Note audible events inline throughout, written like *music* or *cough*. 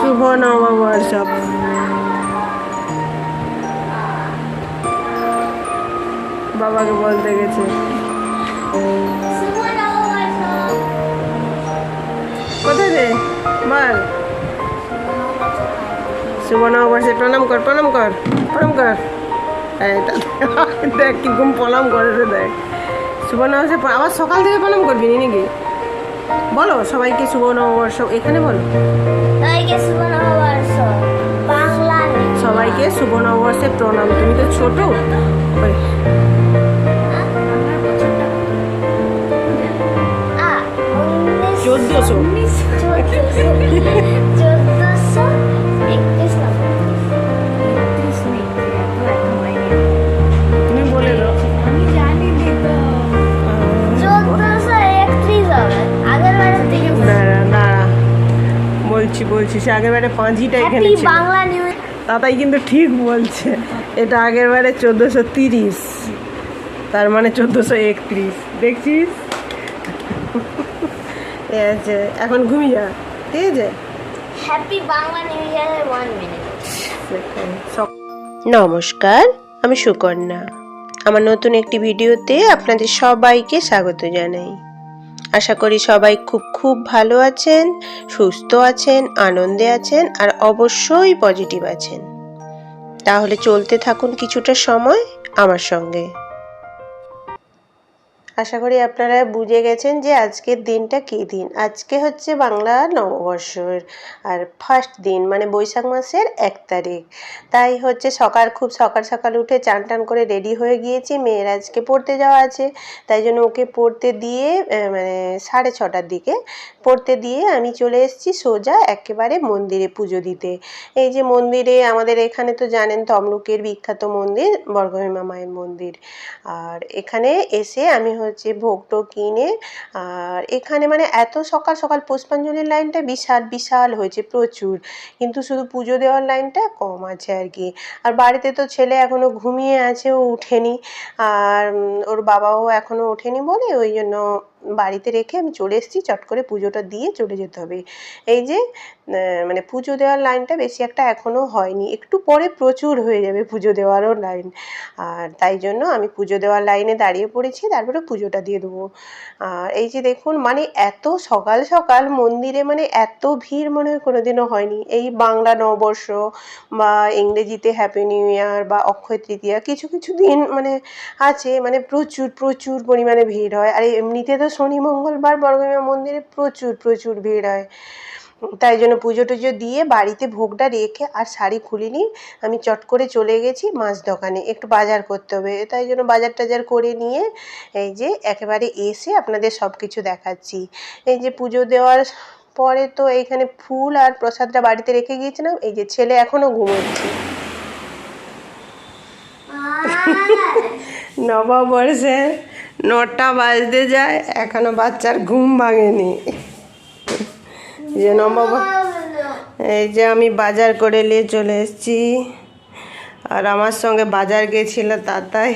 শুভ নববর্ষ। বাবাকে বলতে গেছে। কোথায় রে? শুভ নববর্ষে প্রণাম কর প্রণাম কর প্রণাম কর। *laughs* দেখ কি ঘুম প্রণাম করে দেখ। শুভ নববর্ষে আবার সকাল থেকে প্রণাম করবি নাকি? বলো সবাইকে শুভ নববর্ষ। এখানে বলো। সবাইকে শুভ নববর্ষে। প্রণাম। তুমি তো ছোট। বলছি বলছি সে আগের বারে পাঁজিটা এখানে বাংলা দাদাই কিন্তু ঠিক বলছে এটা আগের বারে চোদ্দোশো তিরিশ তার মানে চোদ্দোশো একত্রিশ। দেখছিস? আছে এখন ঘুমিয়ে যা ঠিক আছে? হ্যাপি বাংলা নিউ ইয়ারের ওয়ান মিনিট নমস্কার আমি সুকন্যা। আমার নতুন একটি ভিডিওতে আপনাদের সবাইকে স্বাগত জানাই। আশা করি সবাই খুব খুব ভালো আছেন, সুস্থ আছেন, আনন্দে আছেন, আর অবশ্যই পজিটিভ আছেন। তাহলে চলতে থাকুন কিছুটা সময় আমার সঙ্গে। আশা করি আপনারা বুঝে গেছেন যে আজকের দিনটা কী দিন। আজকে হচ্ছে বাংলা নববর্ষের আর ফার্স্ট দিন মানে বৈশাখ মাসের এক তারিখ। তাই হচ্ছে সকাল, খুব সকাল সকাল উঠে চান টান করে রেডি হয়ে গিয়েছি। মেয়ের আজকে পড়তে যাওয়া আছে। তাই জন্য ওকে পড়তে দিয়ে মানে সাড়ে ছটার দিকে পড়তে দিয়ে আমি চলে এসেছি সোজা একেবারে মন্দিরে পুজো দিতে। এই যে মন্দিরে আমাদের এখানে তো জানেন তমলুকের বিখ্যাত মন্দির, বর্গভীমা মায়ের মন্দির। আর এখানে এসে আমি হচ্ছে ভোগটো কিনে। আর এখানে মানে এত সকাল সকাল পুষ্পাঞ্জলির লাইনটা বিশাল বিশাল হয়েছে প্রচুর। কিন্তু শুধু পুজো দেওয়ার লাইনটা কম আছে আর কি। আর বাড়িতে তো ছেলে এখনও ঘুমিয়ে আছে, ও উঠেনি। আর ওর বাবাও এখনও ওঠেনি বলে ওই জন্য বাড়িতে রেখে আমি চলে এসেছি, চট করে পুজোটা দিয়ে চলে যেতে হবে। এই যে মানে পুজো দেওয়ার লাইনটা বেশি একটা এখনও হয়নি, একটু পরে প্রচুর হয়ে যাবে পুজো দেওয়ারও লাইন। আর তাই জন্য আমি পুজো দেওয়ার লাইনে দাঁড়িয়ে পড়েছি, তারপরে পুজোটা দিয়ে দেবো। আর এই যে দেখুন মানে এত সকাল সকাল মন্দিরে মানে এত ভিড় মনে হয় কোনোদিনও হয়নি। এই বাংলা নববর্ষ বা ইংরেজিতে হ্যাপি নিউ ইয়ার বা অক্ষয় তৃতীয়া কিছু কিছু দিন মানে আছে মানে প্রচুর প্রচুর পরিমাণে ভিড় হয়। আর এমনিতে তো শনি মঙ্গলবার বর্গভীমা মন্দিরে প্রচুর প্রচুর ভিড় হয়। তাই জন্য পুজো টুজো দিয়ে বাড়িতে ভোগটা রেখে আর শাড়ি খুলিনি। আমি চট করে চলে গেছি মাছ দোকানে একটু বাজার করতে হবে। তাই জন্য বাজার টাজার করে নিয়ে এই যে একেবারে এসে আপনাদের সব কিছু দেখাচ্ছি। এই যে পুজো দেওয়ার পরে তো এইখানে ফুল আর প্রসাদটা বাড়িতে রেখে গিয়েছিলাম। এই যে ছেলে এখনও ঘুমোচ্ছে। নববর্ষে নটা বাজতে যায়, এখনও বাচ্চার ঘুম ভাঙেনি। যে নববর্ষ এই যে আমি বাজার করে নিয়ে চলে এসেছি। আর আমার সঙ্গে বাজার গেছিল তাতাই।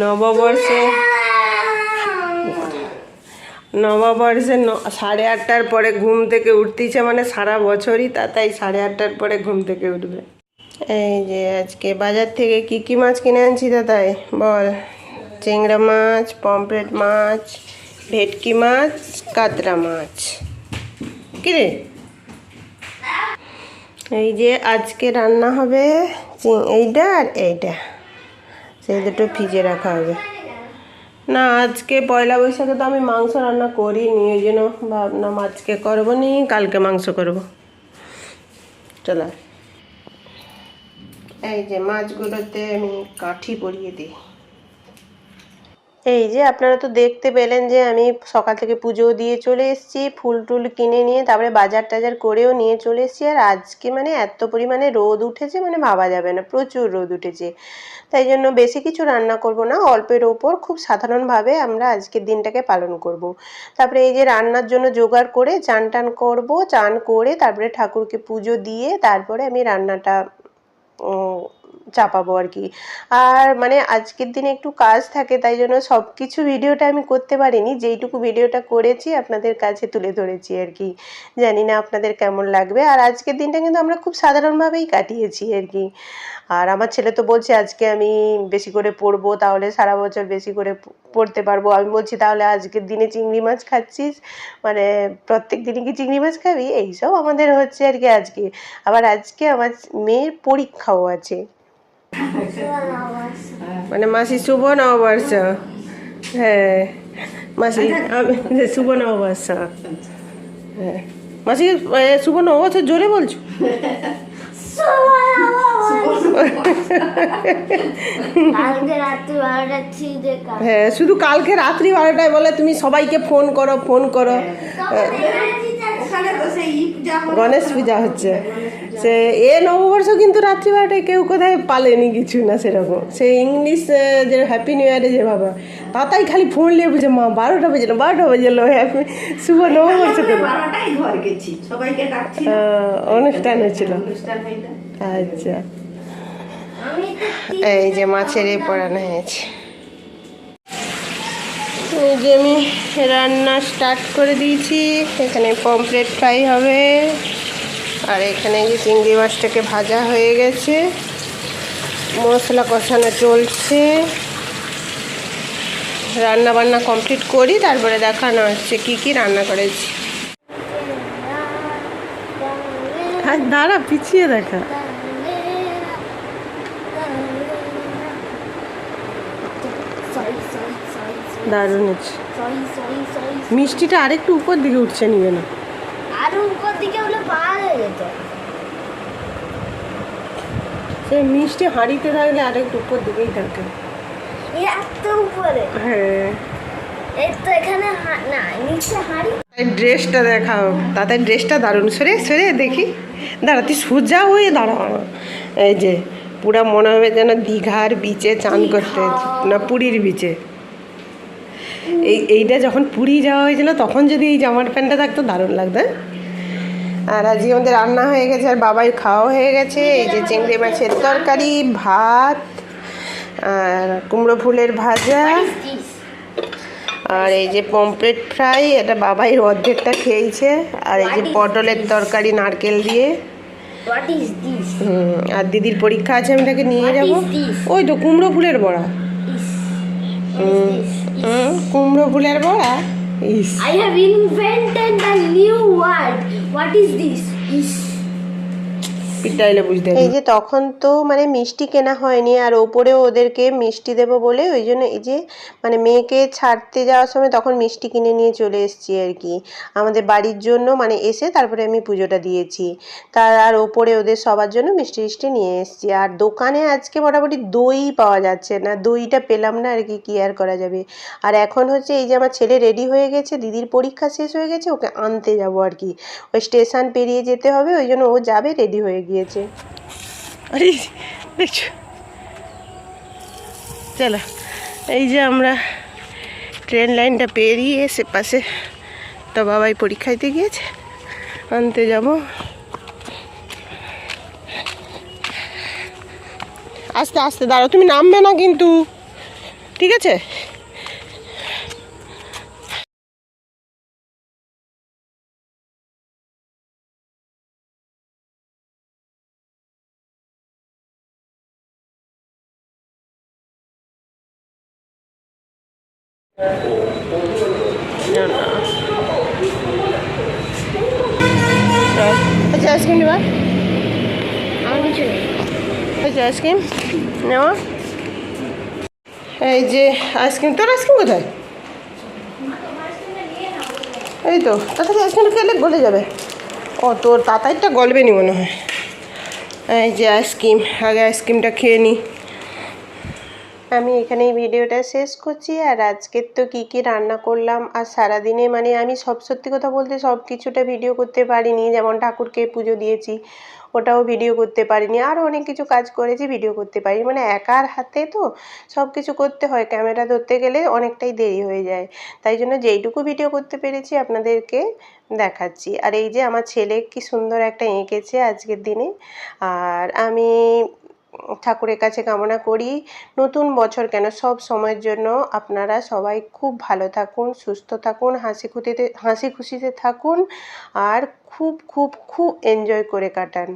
নববর্ষে নববর্ষে সাড়ে আটটার পরে ঘুম থেকে উঠতেছে মানে সারা বছরই তাতাই সাড়ে আটটার পরে ঘুম থেকে উঠবে। এই যে আজকে বাজার থেকে কি কি মাছ কিনে আনছি দাদাই? বল। চিংড়া মাছ, পমফ্রেট মাছ, ভেটকি মাছ, কাতরা মাছ। কি রে? এই যে আজকে রান্না হবে এইটা আর এইটা। সেই দুটো ফ্রিজে রাখা হবে। না, আজকে পয়লা বৈশাখে তো আমি মাংস রান্না করিনি, ওই জন্য ভাবলাম আজকে করব নি, কালকে মাংস করব। চলো এই যে মাছগুলোতে আমি কাঠি পরিয়ে দিই। এই যে আপনারা তো দেখতে পেলেন যে আমি সকাল থেকে পুজো দিয়ে চলে এসেছি, ফুল টুল কিনে নিয়ে, তারপরে বাজার টাজার করেও নিয়ে চলে এসেছি। আর আজকে মানে এত পরিমাণে রোদ উঠেছে মানে ভাবা যাবে না, প্রচুর রোদ উঠেছে। তাই জন্য বেশি কিছু রান্না করব না, অল্পের ওপর খুব সাধারণভাবে আমরা আজকের দিনটাকে পালন করব। তারপরে এই যে রান্নার জন্য জোগাড় করে চান টান করব, চান করে তারপরে ঠাকুরকে পুজো দিয়ে তারপরে আমি রান্নাটা 哦 চাপাবো আর কি আর মানে আজকের দিনে একটু কাজ থাকে, তাই জন্য সব কিছু ভিডিওটা আমি করতে পারিনি, যেইটুকু ভিডিওটা করেছি আপনাদের কাছে তুলে ধরেছি আর কি জানি না আপনাদের কেমন লাগবে। আর আজকের দিনটা কিন্তু আমরা খুব সাধারণভাবেই কাটিয়েছি আর কি আর আমার ছেলে তো বলছে, আজকে আমি বেশি করে পড়ব, তাহলে সারা বছর বেশি করে পড়তে পারব। আমি বলছি, তাহলে আজকের দিনে চিংড়ি মাছ খাচ্ছিস? মানে প্রত্যেক দিনে কি চিংড়ি মাছ খাবি? এইসব আমাদের হচ্ছে আর কি আজকে। আবার আজকে আমার মেয়ের পরীক্ষাও আছে। মানে মাসি শুভ নববর্ষ। হ্যাঁ। মাসি আমি- শুভ নববর্ষ। হ্যাঁ। মাসি শুভ নববর্ষ জোরে বলছো? হ্যাঁ শুধু কালকে রাত্রি বারোটায় বলে তুমি সবাইকে ফোন করো ফোন করো। গণেশ পূজা হচ্ছে। সে এ নববর্ষ কিন্তু রাত্রি বারোটায় কেউ কোথায় পালেনি কিছু না সেরকম। সে ইংলিশ যে হ্যাপি নিউ ইয়ারে যে বাবা তাতাই খালি ফোন নিয়ে বুঝে মা বারোটা বেজেলো বারোটা বেজেলো হ্যাপি শুভ নববর্ষ অনুষ্ঠান হয়েছিল। আচ্ছা। এই যে মাছের এই পড়ানো হয়েছে। যে আমি রান্না স্টার্ট করে দিয়েছি। এখানে পমপ্লেট ফ্রাই হবে। আর এখানে যে চিংড়ি মাছটাকে ভাজা হয়ে গেছে। মশলা কষানো চলছে। রান্না বান্না কমপ্লিট করি, তারপরে দেখানো হচ্ছে কি কি রান্না করেছি। দাঁড়া, পিছিয়ে দেখা সরি সরি সরি দারুণ হচ্ছে। মিষ্টিটা আরেকটু উপর দিকে উঠছে নিবে না। আর উপর দিকে হলে পার হয়ে যেত। সে মিষ্টি হাঁড়িতে থাকলে আরেকটু উপর দিকেই থাকে। এত উপরে? হ্যাঁ। ড্রেসটা দেখাও। তাতে ড্রেসটা দারুণ। সরে সরে দেখি। দাঁড়া তুই সোজা হয়ে দাঁড়া। এই যে পুরা মনে হবে যেন দীঘার বিচে চান করতে। না পুরীর বিচে এই এইটা যখন পুরী যাওয়া হয়েছিল তখন যদি এই জামার প্যান্টটা থাকতো দারুণ লাগতো হ্যাঁ? আর আজকে আমাদের রান্না হয়ে গেছে আর বাবাই খাওয়া হয়ে গেছে এই যে চিংড়ি মাছের তরকারি ভাত আর কুমড়ো ফুলের ভাজা আর এই যে পমপ্লেট ফ্রাই এটা বাবাই অর্ধেকটা খেয়েছে আর এই যে পটলের তরকারি নারকেল দিয়ে। আর দিদির পরীক্ষা আছে আমি তাকে নিয়ে যাব? ওই তো কুমড়ো ফুলের বড়া। কুমড়ো ফুলের বড়া ইস I have invented a new word. What is this? Is বুঝতে এই যে তখন তো মানে মিষ্টি কেনা হয়নি, আর ওপরেও ওদেরকে মিষ্টি দেবো বলে, ওই জন্য এই যে মানে মেয়েকে ছাড়তে যাওয়ার সময় তখন মিষ্টি কিনে নিয়ে চলে এসেছি আর কি। আমাদের বাড়ির জন্য মানে এসে তারপরে আমি পুজোটা দিয়েছি। তার আর ওপরে ওদের সবার জন্য মিষ্টি মিষ্টি নিয়ে এসেছি। আর দোকানে আজকে মোটামুটি দই পাওয়া যাচ্ছে না, দইটা পেলাম না আর কি কি আর করা যাবে। আর এখন হচ্ছে এই যে আমার ছেলে রেডি হয়ে গেছে, দিদির পরীক্ষা শেষ হয়ে গেছে, ওকে আনতে যাব আর কি। ওই স্টেশন পেরিয়ে যেতে হবে, ওই জন্য ও যাবে রেডি হয়ে গিয়েছে আরে চলো, এই যে আমরা ট্রেন লাইনটা পেরিয়ে এসে পাশে তো বাবাই পরীক্ষা দিতে গিয়েছে। আনতে যাব। আস্তে আস্তে দাঁড়াও, তুমি নামবে না কিন্তু। ঠিক আছে? আচ্ছা আইসক্রিম নেবা আচ্ছা আইসক্রিম নেওয়া? এই যে আইসক্রিম তোর আইসক্রিম কোথায়? এই তো তাড়াতাড়ি আইসক্রিম খেলে গলে যাবে। ও, তোর তাতাইটা গলবে নি মনে হয়। এই যে আইসক্রিম আগে আইসক্রিমটা খেয়ে নিই আমি এখানেই ভিডিওটা শেষ করছি। আর আজকের তো কী কী রান্না করলাম, আর সারাদিনে মানে আমি সব সত্যি কথা বলতে সব কিছুটা ভিডিও করতে পারিনি। যেমন ঠাকুরকে পুজো দিয়েছি, ওটাও ভিডিও করতে পারিনি। আরও অনেক কিছু কাজ করেছি, ভিডিও করতে পারিনি। মানে একার হাতে তো সব কিছু করতে হয়। ক্যামেরা ধরতে গেলে অনেকটাই দেরি হয়ে যায়। তাই জন্য যেইটুকু ভিডিও করতে পেরেছি আপনাদেরকে দেখাচ্ছি। আর এই যে আমার ছেলে কি সুন্দর একটা এঁকেছে আজকের দিনে। আর আমি ঠাকুরের কাছে কামনা করি। নতুন বছর কেন? সব সময়ের জন্য আপনারা সবাই খুব ভালো থাকুন, সুস্থ থাকুন হাসি খুশিতে হাসি খুশিতে থাকুন আর খুব খুব খুব এনজয় করে কাটান।